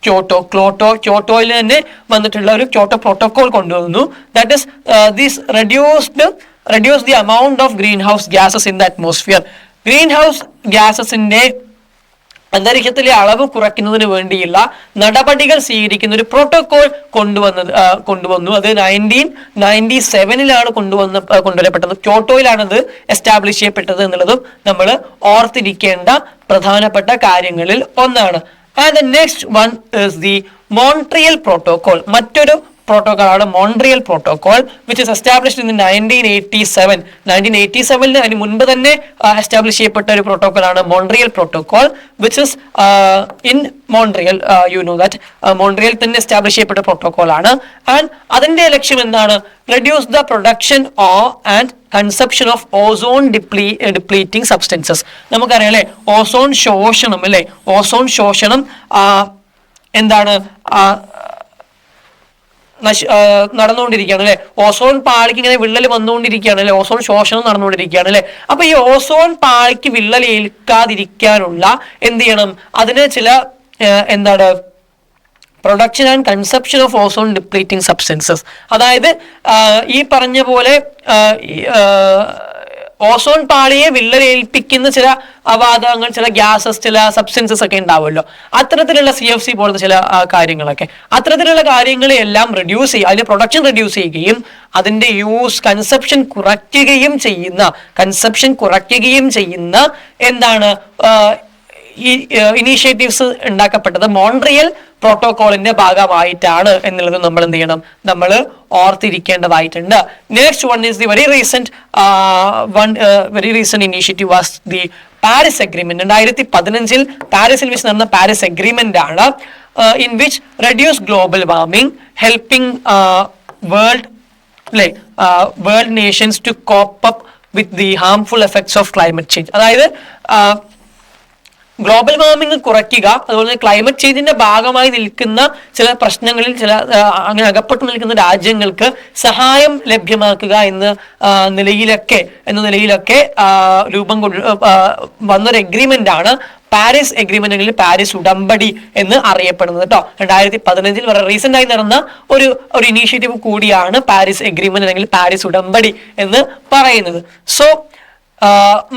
Kyoto Kyoto ക്യോട്ടോയിൽ തന്നെ വന്നിട്ടുള്ള ഒരു ക്യോട്ടോ പ്രോട്ടോകോൾ കൊണ്ടുവന്നു. That is these reduced reduce the amount of greenhouse gases in the atmosphere greenhouse ഗ്യാസസിന്റെ അന്തരീക്ഷത്തിലെ അളവ് കുറയ്ക്കുന്നതിന് വേണ്ടിയുള്ള നടപടികൾ സ്വീകരിക്കുന്ന ഒരു പ്രോട്ടോകോൾ കൊണ്ടുവന്നത് കൊണ്ടുവന്നു. അത് നയന്റീൻ നയന്റി സെവനിലാണ് കൊണ്ടുവന്ന കൊണ്ടുവരപ്പെട്ടത്. ക്യോട്ടോയിലാണത് എസ്റ്റാബ്ലിഷ് ചെയ്യപ്പെട്ടത് എന്നുള്ളതും നമ്മൾ ഓർത്തിരിക്കേണ്ട പ്രധാനപ്പെട്ട കാര്യങ്ങളിൽ ഒന്നാണ്. And the next one is the Montreal protocol മറ്റൊരു പ്രോട്ടോകോൾ ആണ് Montreal protocol which is established in nineteen eighty seven nineteen eighty സെവനിൽ അതിന് മുൻപ് തന്നെ എസ്റ്റാബ്ലിഷ് ചെയ്യപ്പെട്ട ഒരു പ്രോട്ടോകോൾ ആണ് Montreal protocol which is in Montreal you know that Montreal തന്നെ എസ്റ്റാബ്ലിഷ് ചെയ്യപ്പെട്ട പ്രോട്ടോകോൾ ആണ്. ആൻഡ് അതിന്റെ ലക്ഷ്യം എന്താണ്? Reduce the production oh and conception of ozone deplete depleting substances നമുക്കറിയാം അല്ലെ? ഓസോൺ ശോഷണം അല്ലെ? ഓസോൺ ശോഷണം എന്താണ്? നശ നടന്നുകൊണ്ടിരിക്കുകയാണ് അല്ലെ? ഓസോൺ പാളിക്ക് ഇങ്ങനെ വിള്ളൽ വന്നുകൊണ്ടിരിക്കുകയാണ് അല്ലെ? ഓസോൺ ശോഷണം നടന്നുകൊണ്ടിരിക്കുകയാണ് അല്ലെ? അപ്പൊ ഈ ഓസോൺ പാളിക്ക് വിള്ളൽ ഏൽക്കാതിരിക്കാനുള്ള എന്ത് ചെയ്യണം? അതിന് ചില എന്താണ് production and conception of ozone depleting substances അതായത് ഈ പറഞ്ഞ പോലെ ഓസോൺ പാളിയെ വിള്ളലേൽപ്പിക്കുന്ന ചില അവാതകങ്ങൾ ചില ഗ്യാസസ് ചില സബ്സ്റ്റൻസസ് ഒക്കെ ഉണ്ടാവുമല്ലോ. അത്തരത്തിലുള്ള സി എഫ് സി പോലത്തെ ചില കാര്യങ്ങളൊക്കെ. അത്തരത്തിലുള്ള കാര്യങ്ങളെല്ലാം റെഡ്യൂസ് ചെയ്യുക അതിന്റെ പ്രൊഡക്ഷൻ റെഡ്യൂസ് ചെയ്യുകയും അതിന്റെ യൂസ് കൺസെപ്ഷൻ കുറയ്ക്കുകയും ചെയ്യുന്ന കൺസെപ്ഷൻ കുറയ്ക്കുകയും ചെയ്യുന്ന എന്താണ് ഈ ഇനീഷ്യേറ്റീവ്സ് ഉണ്ടാക്കപ്പെട്ടത് മോൺട്രിയൽ പ്രോട്ടോകോളിന്റെ ഭാഗമായിട്ടാണ് എന്നുള്ളത് നമ്മൾ എന്ത് ചെയ്യണം? നമ്മൾ ഓർത്തിരിക്കേണ്ടതായിട്ടുണ്ട്. Next one is the very recent one very recent initiative was the Paris agreement രണ്ടായിരത്തി പതിനഞ്ചിൽ പാരീസിൽ വെച്ച് നടന്ന പാരീസ് അഗ്രിമെന്റ് ആണ് in which reduce global warming helping world അല്ലെ world nations to cope up with the harmful effects of climate change അതായത് global warming കുറയ്ക്കുക അതുപോലെ ക്ലൈമറ്റ് ചേഞ്ചിന്റെ ഭാഗമായി നിൽക്കുന്ന ചില പ്രശ്നങ്ങളിൽ ചില അങ്ങനെ അകപ്പെട്ടു നിൽക്കുന്ന രാജ്യങ്ങൾക്ക് സഹായം ലഭ്യമാക്കുക എന്ന നിലയിലൊക്കെ എന്ന നിലയിലൊക്കെ രൂപം കൊണ്ട് വന്നൊരു എഗ്രിമെന്റ് ആണ് പാരീസ് എഗ്രിമെന്റ് അല്ലെങ്കിൽ പാരീസ് ഉടമ്പടി എന്ന് അറിയപ്പെടുന്നത് കേട്ടോ രണ്ടായിരത്തി പതിനഞ്ചിൽ വളരെ റീസെന്റ് ആയി നടന്ന ഒരു ഒരു ഇനീഷ്യേറ്റീവ് കൂടിയാണ് പാരീസ് എഗ്രിമെന്റ് അല്ലെങ്കിൽ പാരീസ് ഉടമ്പടി എന്ന് പറയുന്നത്. സോ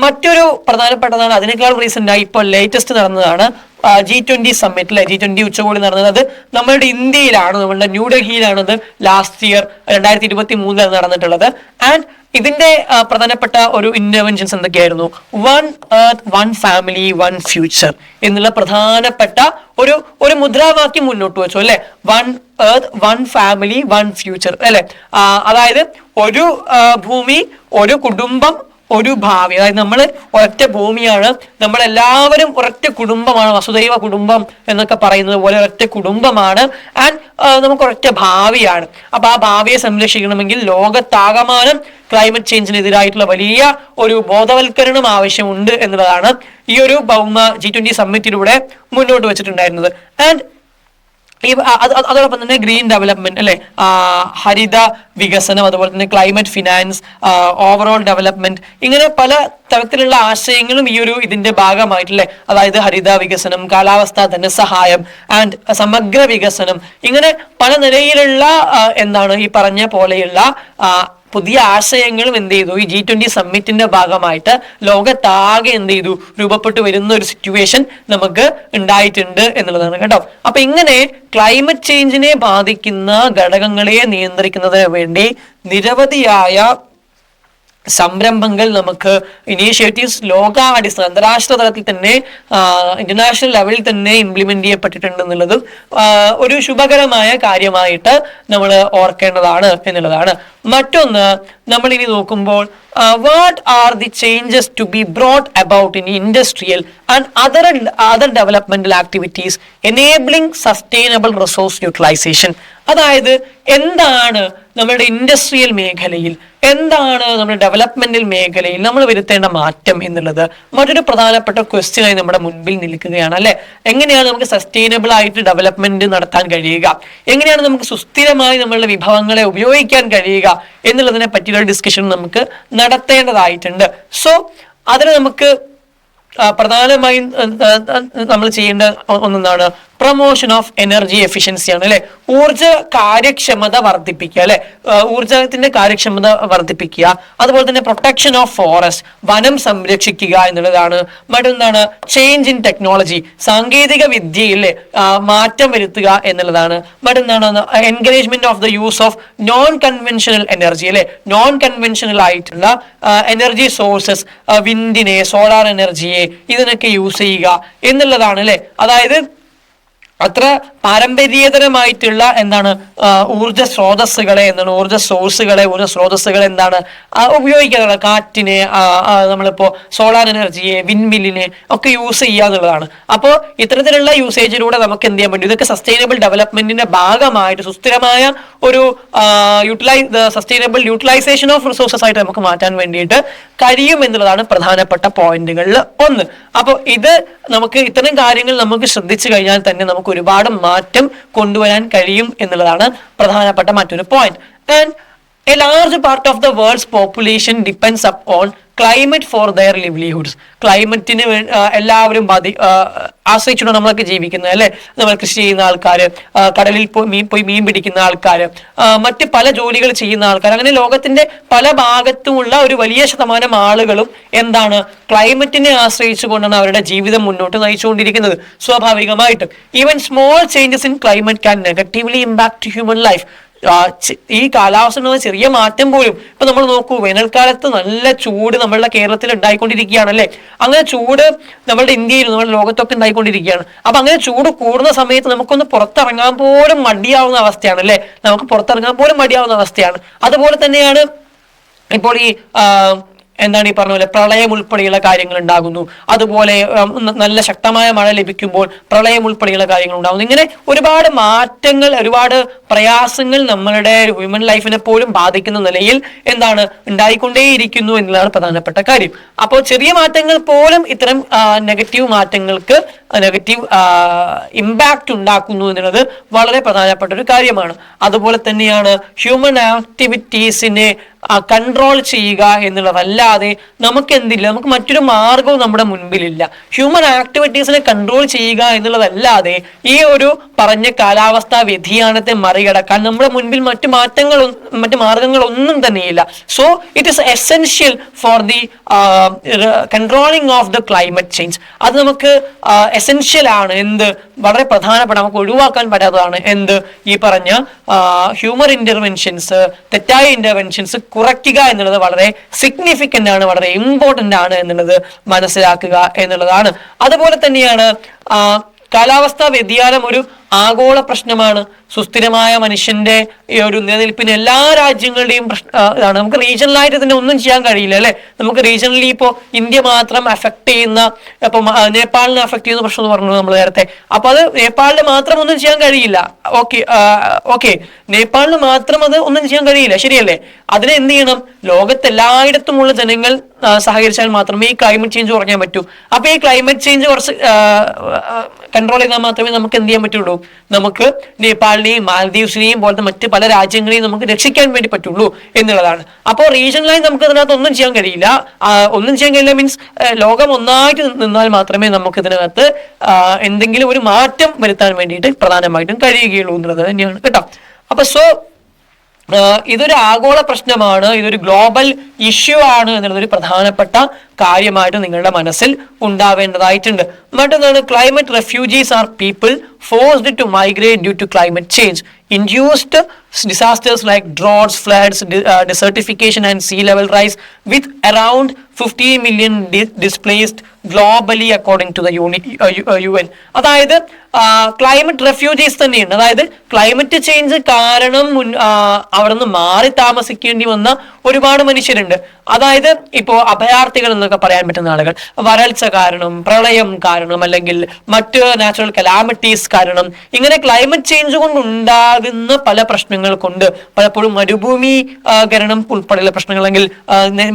മറ്റൊരു പ്രധാനപ്പെട്ടതാണ് അതിനേക്കാൾ റീസെന്റ് ആയി ഇപ്പോൾ ലേറ്റസ്റ്റ് നടന്നതാണ് ജി ട്വന്റി സമ്മിറ്റ് അല്ലെ ജി ട്വന്റി ഉച്ചകോടി നടന്നത്. നമ്മളുടെ ഇന്ത്യയിലാണ് നമ്മളുടെ ന്യൂഡൽഹിയിലാണ് അത് ലാസ്റ്റ് ഇയർ രണ്ടായിരത്തി ഇരുപത്തി മൂന്നിൽ നടന്നിട്ടുള്ളത് ആൻഡ് ഇതിന്റെ പ്രധാനപ്പെട്ട ഒരു ഇന്റർവെൻഷൻസ് എന്തൊക്കെയായിരുന്നു? One earth one family one future എന്നുള്ള പ്രധാനപ്പെട്ട ഒരു ഒരു മുദ്രാവാക്യം മുന്നോട്ട് വെച്ചു അല്ലെ? One earth one family one future അല്ലെ? അതായത് ഒരു ഭൂമി ഒരു കുടുംബം ഒരു ഭാവി. അതായത് നമ്മൾ ഒരൊറ്റ ഭൂമിയാണ്. നമ്മളെല്ലാവരും ഒരൊറ്റ കുടുംബമാണ്. വസുദൈവ കുടുംബം എന്നൊക്കെ പറയുന്നത് പോലെ ഒരൊറ്റ കുടുംബമാണ്. ആൻഡ് നമുക്ക് ഒരൊറ്റ ഭാവിയാണ്. അപ്പൊ ആ ഭാവിയെ സംരക്ഷിക്കണമെങ്കിൽ ലോകത്താകമാനം ക്ലൈമറ്റ് ചേഞ്ചിനെതിരായിട്ടുള്ള വലിയ ഒരു ബോധവൽക്കരണം ആവശ്യമുണ്ട് എന്നുള്ളതാണ് ഈ ഒരു ഭൗമ ജി ട്വന്റി സമ്മിറ്റിലൂടെ മുന്നോട്ട് വെച്ചിട്ടുണ്ടായിരുന്നത്. ആൻഡ് ഈ അതോടൊപ്പം തന്നെ ഗ്രീൻ ഡെവലപ്മെന്റ് അല്ലെ? ഹരിത വികസനം അതുപോലെ തന്നെ ക്ലൈമറ്റ് ഫിനാൻസ് ഓവറോൾ ഡെവലപ്മെന്റ് ഇങ്ങനെ പല തരത്തിലുള്ള ആശയങ്ങളും ഈ ഒരു ഇതിന്റെ ഭാഗമായിട്ടല്ലേ? അതായത് ഹരിത വികസനം കാലാവസ്ഥാ ധനസഹായം ആൻഡ് സമഗ്ര വികസനം ഇങ്ങനെ പല നിലയിലുള്ള എന്താണ് ഈ പറഞ്ഞ പോലെയുള്ള പുതിയ ആശയങ്ങളും എന്ത് ചെയ്തു? ഈ ജി ട്വന്റി സമ്മിറ്റിന്റെ ഭാഗമായിട്ട് ലോകത്താകെ എന്ത് ചെയ്തു? രൂപപ്പെട്ടു വരുന്ന ഒരു സിറ്റുവേഷൻ നമുക്ക് ഉണ്ടായിട്ടുണ്ട് എന്നുള്ളതാണ് കേട്ടോ. അപ്പൊ ഇങ്ങനെ ക്ലൈമറ്റ് ചേഞ്ചിനെ ബാധിക്കുന്ന ഘടകങ്ങളെ നിയന്ത്രിക്കുന്നതിന് വേണ്ടി നിരവധിയായ സംരംഭങ്ങൾ നമുക്ക് ഇനീഷ്യേറ്റീവ്സ് ലോകാടിസ്ഥാന അന്താരാഷ്ട്ര തലത്തിൽ തന്നെ ഇന്റർനാഷണൽ ലെവലിൽ തന്നെ ഇംപ്ലിമെന്റ് ചെയ്യപ്പെട്ടിട്ടുണ്ട് എന്നുള്ളതും ഒരു ശുഭകരമായ കാര്യമായിട്ട് നമ്മൾ ഓർക്കേണ്ടതാണ് എന്നുള്ളതാണ്. മറ്റൊന്ന് നമ്മൾ ഇനി നോക്കുമ്പോൾ what are the changes to be brought about in industrial and other other developmental activities enabling sustainable resource utilisation അതായത് എന്താണ് നമ്മുടെ ഇൻഡസ്ട്രിയൽ മേഖലയിൽ എന്താണ് നമ്മുടെ ഡെവലപ്മെന്റൽ മേഖലയിൽ നമ്മൾ വരുത്തേണ്ട മാറ്റം എന്നുള്ളത് മറ്റൊരു പ്രധാനപ്പെട്ട ക്വസ്റ്റ്യനായി നമ്മുടെ മുൻപിൽ നിൽക്കുകയാണ് അല്ലെ? എങ്ങനെയാണ് നമുക്ക് സസ്റ്റൈനബിൾ ആയിട്ട് ഡെവലപ്മെന്റ് നടത്താൻ കഴിയുക? എങ്ങനെയാണ് നമുക്ക് സുസ്ഥിരമായി നമ്മളുടെ വിഭവങ്ങളെ ഉപയോഗിക്കാൻ കഴിയുക എന്നുള്ളതിനെ പറ്റിയുള്ള ഡിസ്കഷൻ നമുക്ക് നടത്തേണ്ടതായിട്ടുണ്ട്. സോ അതിന് നമുക്ക് പ്രധാനമായും നമ്മൾ ചെയ്യേണ്ട ഒ- ഒന്നെന്താണ് പ്രൊമോഷൻ ഓഫ് എനർജി എഫിഷ്യൻസി ആണ് അല്ലെ? ഊർജ കാര്യക്ഷമത വർദ്ധിപ്പിക്കുക അല്ലെ? ഊർജത്തിന്റെ കാര്യക്ഷമത വർദ്ധിപ്പിക്കുക അതുപോലെ തന്നെ പ്രൊട്ടക്ഷൻ ഓഫ് ഫോറസ്റ്റ് വനം സംരക്ഷിക്കുക എന്നുള്ളതാണ്. മറ്റൊന്നാണ് ചേഞ്ച് ഇൻ ടെക്നോളജി സാങ്കേതിക വിദ്യയിൽ മാറ്റം വരുത്തുക എന്നുള്ളതാണ്. മറ്റൊന്നാണ് encouragement of the use of non conventional energy അല്ലെ? നോൺ കൺവെൻഷണൽ ആയിട്ടുള്ള എനർജി സോഴ്സസ് വിൻഡിനെ സോളാർ എനർജിയെ ഇതിനൊക്കെ യൂസ് ചെയ്യുക എന്നുള്ളതാണ് അല്ലെ? അതായത് അത്ര പാരമ്പര്യേതരമായിട്ടുള്ള എന്താണ് ഊർജ സ്രോതസ്സുകളെ എന്താണ് ഊർജ സോഴ്സുകളെ ഊർജ സ്രോതസ്സുകളെ എന്താണ് ആ, ഉപയോഗിക്കാനുള്ള കാറ്റിനെ ആ, ആ, നമ്മളിപ്പോ സോളാർ എനർജിയെ വിൻമില്ലിനെ ഒക്കെ യൂസ് ചെയ്യുക എന്നുള്ളതാണ് അപ്പോൾ ഇത്തരത്തിലുള്ള യൂസേജിലൂടെ നമുക്ക് എന്ത് ചെയ്യാൻ പറ്റും? ഇതൊക്കെ സസ്റ്റൈനബിൾ ഡെവലപ്മെന്റിന്റെ ഭാഗമായിട്ട് സുസ്ഥിരമായ ഒരു utilise sustainable utilisation of resources ആയിട്ട് നമുക്ക് മാറ്റാൻ വേണ്ടിയിട്ട് കഴിയും എന്നുള്ളതാണ് പ്രധാനപ്പെട്ട പോയിന്റുകളിൽ ഒന്ന്. അപ്പോൾ ഇത് നമുക്ക് ഇത്തരം കാര്യങ്ങൾ നമുക്ക് ശ്രദ്ധിച്ചു കഴിഞ്ഞാൽ തന്നെ നമുക്ക് ഒരുപാട് മാറ്റം കൊണ്ടുവരാൻ കഴിയും എന്നുള്ളതാണ് പ്രധാനപ്പെട്ട മറ്റൊരു point and a large part of the world's population depends up on climate for their livelihoods ക്ലൈമറ്റിന് എല്ലാവരും ബാധി ആശ്രയിച്ചുകൊണ്ട് നമ്മളൊക്കെ ജീവിക്കുന്നത് അല്ലെ? നമ്മൾ കൃഷി ചെയ്യുന്ന ആൾക്കാർ കടലിൽ പോയി മീൻ പോയി മീൻ പിടിക്കുന്ന ആൾക്കാർ മറ്റ് പല ജോലികൾ ചെയ്യുന്ന ആൾക്കാർ അങ്ങനെ ലോകത്തിന്റെ പല ഭാഗത്തുമുള്ള ഒരു വലിയ ശതമാനം ആളുകളും എന്താണ് ക്ലൈമറ്റിനെ ആശ്രയിച്ചുകൊണ്ടാണ് അവരുടെ ജീവിതം മുന്നോട്ട് നയിച്ചുകൊണ്ടിരിക്കുന്നത്. സ്വാഭാവികമായിട്ടും even small changes in climate can negatively impact human life ഈ കാലാവസ്ഥ ചെറിയ മാറ്റം പോലും. ഇപ്പൊ നമ്മൾ നോക്കൂ വേനൽക്കാലത്ത് നല്ല ചൂട് നമ്മളുടെ കേരളത്തിൽ ഉണ്ടായിക്കൊണ്ടിരിക്കുകയാണ് അല്ലെ അങ്ങനെ ചൂട് നമ്മളുടെ ഇന്ത്യയിൽ നമ്മുടെ ലോകത്തൊക്കെ ഉണ്ടായിക്കൊണ്ടിരിക്കുകയാണ്. അപ്പൊ അങ്ങനെ ചൂട് കൂടുന്ന സമയത്ത് നമുക്കൊന്ന് പുറത്തിറങ്ങാൻ പോലും മടിയാവുന്ന അവസ്ഥയാണ് അല്ലെ നമുക്ക് പുറത്തിറങ്ങാൻ പോലും മടിയാവുന്ന അവസ്ഥയാണ്. അതുപോലെ തന്നെയാണ് ഇപ്പോൾ ഈ എന്താണ് ഈ പറഞ്ഞ പോലെ പ്രളയം ഉൾപ്പെടെയുള്ള കാര്യങ്ങൾ ഉണ്ടാകുന്നു. അതുപോലെ നല്ല ശക്തമായ മഴ ലഭിക്കുമ്പോൾ പ്രളയം ഉൾപ്പെടെയുള്ള കാര്യങ്ങൾ ഉണ്ടാകുന്നു. ഇങ്ങനെ ഒരുപാട് മാറ്റങ്ങൾ ഒരുപാട് പ്രയാസങ്ങൾ നമ്മളുടെ ഹ്യൂമൻ ലൈഫിനെ പോലും ബാധിക്കുന്ന നിലയിൽ എന്താണ് ഉണ്ടായിക്കൊണ്ടേയിരിക്കുന്നു എന്നതാണ് പ്രധാനപ്പെട്ട കാര്യം. അപ്പോൾ ചെറിയ മാറ്റങ്ങൾ പോലും ഇത്തരം നെഗറ്റീവ് മാറ്റങ്ങൾക്ക് നെഗറ്റീവ് ഇമ്പാക്റ്റ് ഉണ്ടാക്കുന്നു എന്നുള്ളത് വളരെ പ്രധാനപ്പെട്ട ഒരു കാര്യമാണ്. അതുപോലെ തന്നെയാണ് ഹ്യൂമൻ ആക്ടിവിറ്റീസിനെ കൺട്രോൾ ചെയ്യുക എന്നുള്ളതല്ലാതെ നമുക്ക് എന്തില്ല നമുക്ക് മറ്റൊരു മാർഗവും നമ്മുടെ മുൻപിലില്ല. ഹ്യൂമൻ ആക്ടിവിറ്റീസിനെ കൺട്രോൾ ചെയ്യുക എന്നുള്ളതല്ലാതെ ഈ ഒരു പറഞ്ഞ കാലാവസ്ഥാ വ്യതിയാനത്തെ മറികടക്കാൻ നമ്മുടെ മുൻപിൽ മറ്റു മാറ്റങ്ങൾ മറ്റു മാർഗങ്ങളൊന്നും തന്നെയില്ല. So it is essential for the controlling of the climate change അത് നമുക്ക് എസെൻഷ്യൽ ആണ്. എന്ത്? വളരെ പ്രധാനപ്പെട്ട നമുക്ക് ഒഴിവാക്കാൻ പറ്റാത്തതാണ്. എന്ത്? ഈ പറഞ്ഞ ഹ്യൂമർ ഇന്റർവെൻഷൻസ് തെറ്റായ ഇന്റർവെൻഷൻസ് കുറയ്ക്കുക എന്നുള്ളത് വളരെ സിഗ്നിഫിക്കന്റ് ആണ് വളരെ ഇമ്പോർട്ടന്റ് ആണ് എന്നുള്ളത് മനസ്സിലാക്കുക എന്നുള്ളതാണ്. അതുപോലെ തന്നെയാണ് കാലാവസ്ഥാ വ്യതിയാനം ഒരു ആഗോള പ്രശ്നമാണ്. സുസ്ഥിരമായ മനുഷ്യന്റെ ഒരു നിലനിൽപ്പിന് എല്ലാ രാജ്യങ്ങളുടെയും ഇതാണ്. നമുക്ക് റീജിയണലായിട്ട് ഇതിനെ ഒന്നും ചെയ്യാൻ കഴിയില്ല അല്ലെ? നമുക്ക് റീജിയണലി ഇപ്പോൾ ഇന്ത്യ മാത്രം അഫക്ട് ചെയ്യുന്ന ഇപ്പം നേപ്പാളിനെ അഫക്ട് ചെയ്യുന്ന പ്രശ്നം എന്ന് പറഞ്ഞു നമ്മൾ നേരത്തെ. അപ്പൊ അത് നേപ്പാളിന് മാത്രം ഒന്നും ചെയ്യാൻ കഴിയില്ല. Okay okay. നേപ്പാളിന് മാത്രം അത് ഒന്നും ചെയ്യാൻ കഴിയില്ല. ശരിയല്ലേ? അതിനെ എന്ത് ചെയ്യണം? ലോകത്തെല്ലായിടത്തുമുള്ള ജനങ്ങൾ സഹകരിച്ചാൽ മാത്രമേ ഈ ക്ലൈമറ്റ് ചേഞ്ച് കുറയ്ക്കാൻ പറ്റൂ. അപ്പൊ ഈ ക്ലൈമറ്റ് ചേഞ്ച് കുറച്ച് കൺട്രോൾ ചെയ്താൽ മാത്രമേ നമുക്ക് എന്ത് ചെയ്യാൻ പറ്റുള്ളൂ? നമുക്ക് നേപ്പാളിനെയും മാലദ്വീപ്സിനെയും പോലത്തെ മറ്റ് പല രാജ്യങ്ങളെയും നമുക്ക് രക്ഷിക്കാൻ വേണ്ടി പറ്റുള്ളൂ എന്നുള്ളതാണ്. അപ്പോൾ റീജിയണലായി നമുക്ക് ഇതിനകത്ത് ഒന്നും ചെയ്യാൻ കഴിയില്ല. ഒന്നും ചെയ്യാൻ കഴിയില്ല മീൻസ് ലോകം ഒന്നായിട്ട് നിന്നാൽ മാത്രമേ നമുക്ക് ഇതിനകത്ത് എന്തെങ്കിലും ഒരു മാറ്റം വരുത്താൻ വേണ്ടിയിട്ട് പ്രധാനമായിട്ടും കഴിയുകയുള്ളൂ എന്നുള്ളത് തന്നെയാണ് കേട്ടോ. അപ്പൊ സോ ഇതൊരു ആഗോള പ്രശ്നമാണ് ഇതൊരു ഗ്ലോബൽ ഇഷ്യൂ ആണ് എന്നുള്ളത് ഒരു പ്രധാനപ്പെട്ട കാര്യമായിട്ട് നിങ്ങളുടെ മനസ്സിൽ ഉണ്ടാവേണ്ടതായിട്ടുണ്ട്. മറ്റൊന്നാണ് climate refugees are people forced to migrate due to climate change de- uh, desertification, and sea level rise, with around 50 million di- displaced globally according to the uni- uh, U- uh, UN. അതായത് climate refugees തന്നെയുണ്ട്. അതായത് climate change കാരണം മുൻ അവിടെ നിന്ന് മാറി താമസിക്കേണ്ടി വന്ന ഒരുപാട് മനുഷ്യരുണ്ട്. അതായത് ഇപ്പോൾ അഭയാർത്ഥികൾ എന്നൊക്കെ പറയാൻ പറ്റുന്ന ആളുകൾ. വരൾച്ച കാരണം പ്രളയം കാരണം അല്ലെങ്കിൽ മറ്റ് നാച്ചുറൽ കലാമിറ്റീസ് കാരണം ഇങ്ങനെ ക്ലൈമറ്റ് ചേഞ്ച് കൊണ്ട് ഉണ്ടാകുന്ന പല പ്രശ്നങ്ങൾ കൊണ്ട് പലപ്പോഴും മരുഭൂമി മരുഭൂമീകരണം ഉൾപ്പെടെയുള്ള പ്രശ്നങ്ങൾ അല്ലെങ്കിൽ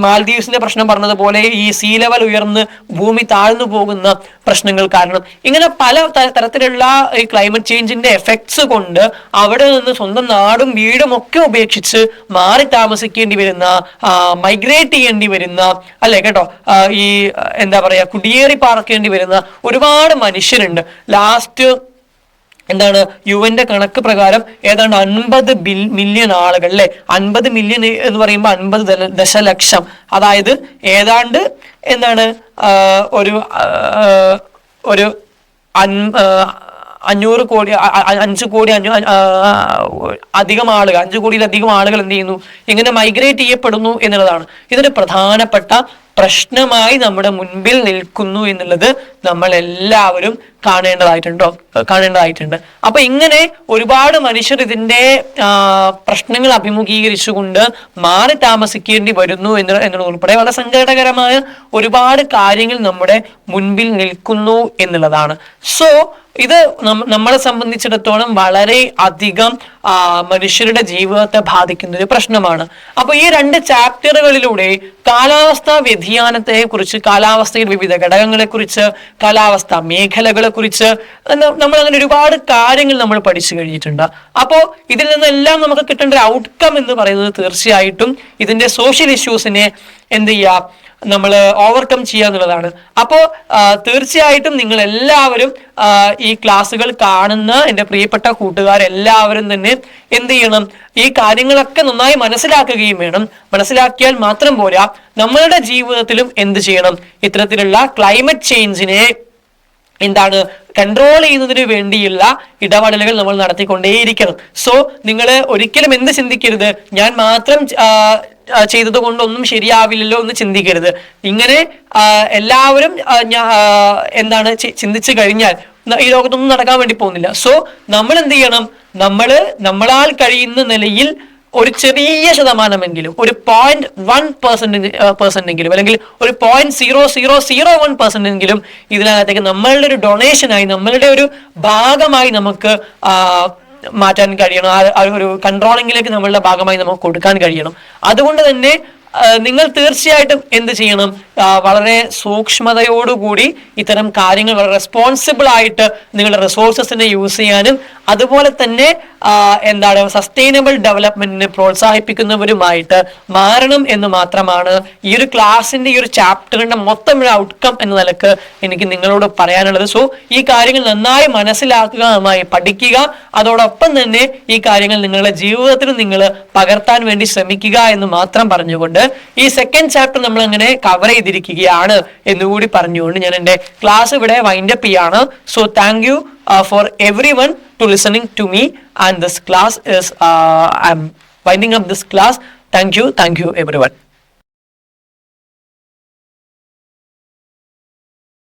മാൽദീവ്സിന്റെ പ്രശ്നം പറഞ്ഞതുപോലെ ഈ സീ ലെവൽ ഉയർന്ന് ഭൂമി താഴ്ന്നു പോകുന്ന പ്രശ്നങ്ങൾ കാരണം. ഇങ്ങനെ പല തരത്തിലുള്ള ഈ ക്ലൈമറ്റ് ചേഞ്ചിന്റെ എഫക്ട്സ് കൊണ്ട് അവിടെ നിന്ന് സ്വന്തം നാടും വീടും ഒക്കെ ഉപേക്ഷിച്ച് മാറി താമസിക്കേണ്ടി വരുന്ന മൈഗ്രേറ്റ് ചെയ്യേണ്ടി വരുന്ന അല്ലെ കേട്ടോ? ഈ എന്താ പറയാ കുടിയേറി പാർക്കേണ്ടി വരുന്ന ഒരുപാട് മനുഷ്യരുണ്ട്. ലാസ്റ്റ് എന്താണ് യുവന്റെ കണക്ക് പ്രകാരം ഏതാണ്ട് അൻപത് ബിൽ മില്യൺ ആളുകൾ അല്ലെ? അൻപത് മില്യൺ എന്ന് പറയുമ്പോൾ അൻപത് ദശലക്ഷം. അതായത് ഏതാണ്ട് എന്താണ് ഒരു ഒരു അഞ്ഞൂറ് കോടി അഞ്ച് കോടി അഞ്ഞൂ അധികം ആളുകൾ അഞ്ച് കോടിയിലധികം ആളുകൾ എന്ത് ചെയ്യുന്നു? ഇങ്ങനെ മൈഗ്രേറ്റ് ചെയ്യപ്പെടുന്നു എന്നുള്ളതാണ്. ഇതൊരു പ്രധാനപ്പെട്ട പ്രശ്നമായി നമ്മുടെ മുൻപിൽ നിൽക്കുന്നു എന്നുള്ളത് നമ്മൾ എല്ലാവരും കാണേണ്ടതായിട്ടുണ്ടോ? കാണേണ്ടതായിട്ടുണ്ട്. അപ്പൊ ഇങ്ങനെ ഒരുപാട് മനുഷ്യർ ഇതിന്റെ പ്രശ്നങ്ങൾ അഭിമുഖീകരിച്ചുകൊണ്ട് മാറി താമസിക്കേണ്ടി വരുന്നു എന്ന് എന്നുള്ളത് ഉൾപ്പെടെ വളരെ സങ്കടകരമായ ഒരുപാട് കാര്യങ്ങൾ നമ്മുടെ മുൻപിൽ നിൽക്കുന്നു എന്നുള്ളതാണ്. സോ ഇത് നമ്മളെ സംബന്ധിച്ചിടത്തോളം വളരെ അധികം മനുഷ്യരുടെ ജീവിതത്തെ ബാധിക്കുന്ന ഒരു പ്രശ്നമാണ്. അപ്പൊ ഈ രണ്ട് ചാപ്റ്ററുകളിലൂടെ കാലാവസ്ഥാ വ്യതിയാനത്തെ കുറിച്ച് കാലാവസ്ഥയിൽ വിവിധ ഘടകങ്ങളെ കുറിച്ച് കാലാവസ്ഥ മേഖലകളെ കുറിച്ച് നമ്മൾ അങ്ങനെ ഒരുപാട് കാര്യങ്ങൾ നമ്മൾ പഠിച്ചു കഴിഞ്ഞിട്ടുണ്ട്. അപ്പോൾ ഇതിൽ നിന്നെല്ലാം നമുക്ക് കിട്ടേണ്ട ഒരു ഔട്ട്കം എന്ന് പറയുന്നത് തീർച്ചയായിട്ടും ഇതിന്റെ സോഷ്യൽ ഇഷ്യൂസിനെ എന്ത് ചെയ്യുക? നമ്മൾ ഓവർകം ചെയ്യുക എന്നുള്ളതാണ്. അപ്പോൾ തീർച്ചയായിട്ടും നിങ്ങൾ എല്ലാവരും ഈ ക്ലാസ്സുകൾ കാണുന്ന എന്റെ പ്രിയപ്പെട്ട കൂട്ടുകാരെല്ലാവരും തന്നെ എന്ത് ചെയ്യണം? ഈ കാര്യങ്ങളൊക്കെ നന്നായി മനസ്സിലാക്കുകയും വേണം. മനസ്സിലാക്കിയാൽ മാത്രം പോരാ നമ്മളുടെ ജീവിതത്തിലും എന്ത് ചെയ്യണം? ഇത്തരത്തിലുള്ള ക്ലൈമറ്റ് ചേഞ്ചിനെ എന്താണ് കൺട്രോൾ ചെയ്യുന്നതിന് വേണ്ടിയുള്ള ഇടപെടലുകൾ നമ്മൾ നടത്തിക്കൊണ്ടേയിരിക്കണം. സോ നിങ്ങൾ ഒരിക്കലും എന്ത് ചിന്തിക്കരുത്? ഞാൻ മാത്രം ചെയ്തത് കൊണ്ടൊന്നും ശരിയാവില്ലല്ലോ എന്ന് ചിന്തിക്കരുത്. ഇങ്ങനെ എല്ലാവരും എന്താണ് ചിന്തിച്ചു കഴിഞ്ഞാൽ ഈ ലോകത്തൊന്നും നടക്കാൻ വേണ്ടി പോകുന്നില്ല. സോ നമ്മൾ എന്ത് ചെയ്യണം നമ്മൾ നമ്മളാൽ കഴിയുന്ന നിലയിൽ ഒരു ചെറിയ ശതമാനമെങ്കിലും ഒരു പോയിന്റ് വൺ പെർസെന്റ് എങ്കിലും അല്ലെങ്കിൽ ഒരു point zero zero zero one percent എങ്കിലും ഇതിനകത്തേക്ക് നമ്മളുടെ ഒരു ഡൊണേഷനായി നമ്മളുടെ ഒരു ഭാഗമായി നമുക്ക് മാറ്റാൻ കഴിയണം. ആ ഒരു കൺട്രോളിങ്ങിലേക്ക് നമ്മളുടെ ഭാഗമായി നമുക്ക് കൊടുക്കാൻ കഴിയണം. അതുകൊണ്ട് തന്നെ നിങ്ങൾ തീർച്ചയായിട്ടും എന്ത് ചെയ്യണം? വളരെ സൂക്ഷ്മതയോടുകൂടി ഇത്തരം കാര്യങ്ങൾ വളരെ റെസ്പോൺസിബിൾ ആയിട്ട് നിങ്ങളുടെ റിസോഴ്സസിനെ യൂസ് ചെയ്യാനും അതുപോലെ തന്നെ എന്താണ് സസ്റ്റൈനബിൾ ഡെവലപ്മെന്റിനെ പ്രോത്സാഹിപ്പിക്കുന്നവരുമായിട്ട് മാറണം എന്ന് മാത്രമാണ് ഈ ഒരു ക്ലാസ്സിന്റെ ഈ ഒരു ചാപ്റ്ററിന്റെ മൊത്തം ഒരു ഔട്ട്കം എന്ന നിലയ്ക്ക് എനിക്ക് നിങ്ങളോട് പറയാനുള്ളത്. സോ ഈ കാര്യങ്ങൾ നന്നായി മനസ്സിലാക്കുക നന്നായി പഠിക്കുക. അതോടൊപ്പം തന്നെ ഈ കാര്യങ്ങൾ നിങ്ങളുടെ ജീവിതത്തിൽ നിങ്ങൾ പകർത്താൻ വേണ്ടി ശ്രമിക്കുക എന്ന് മാത്രം പറഞ്ഞുകൊണ്ട് ഈ സെക്കൻഡ് ചാപ്റ്റർ നമ്മൾ അങ്ങനെ കവർ ചെയ്തിരിക്കുകയാണ് എന്നുകൂടി പറഞ്ഞുകൊണ്ട് ഞാൻ എന്റെ ക്ലാസ് ഇവിടെ വൈൻഡപ്പ് ചെയ്യാണ്. So thank you for everyone to listening to me and this class is I'm winding up this class thank you thank you everyone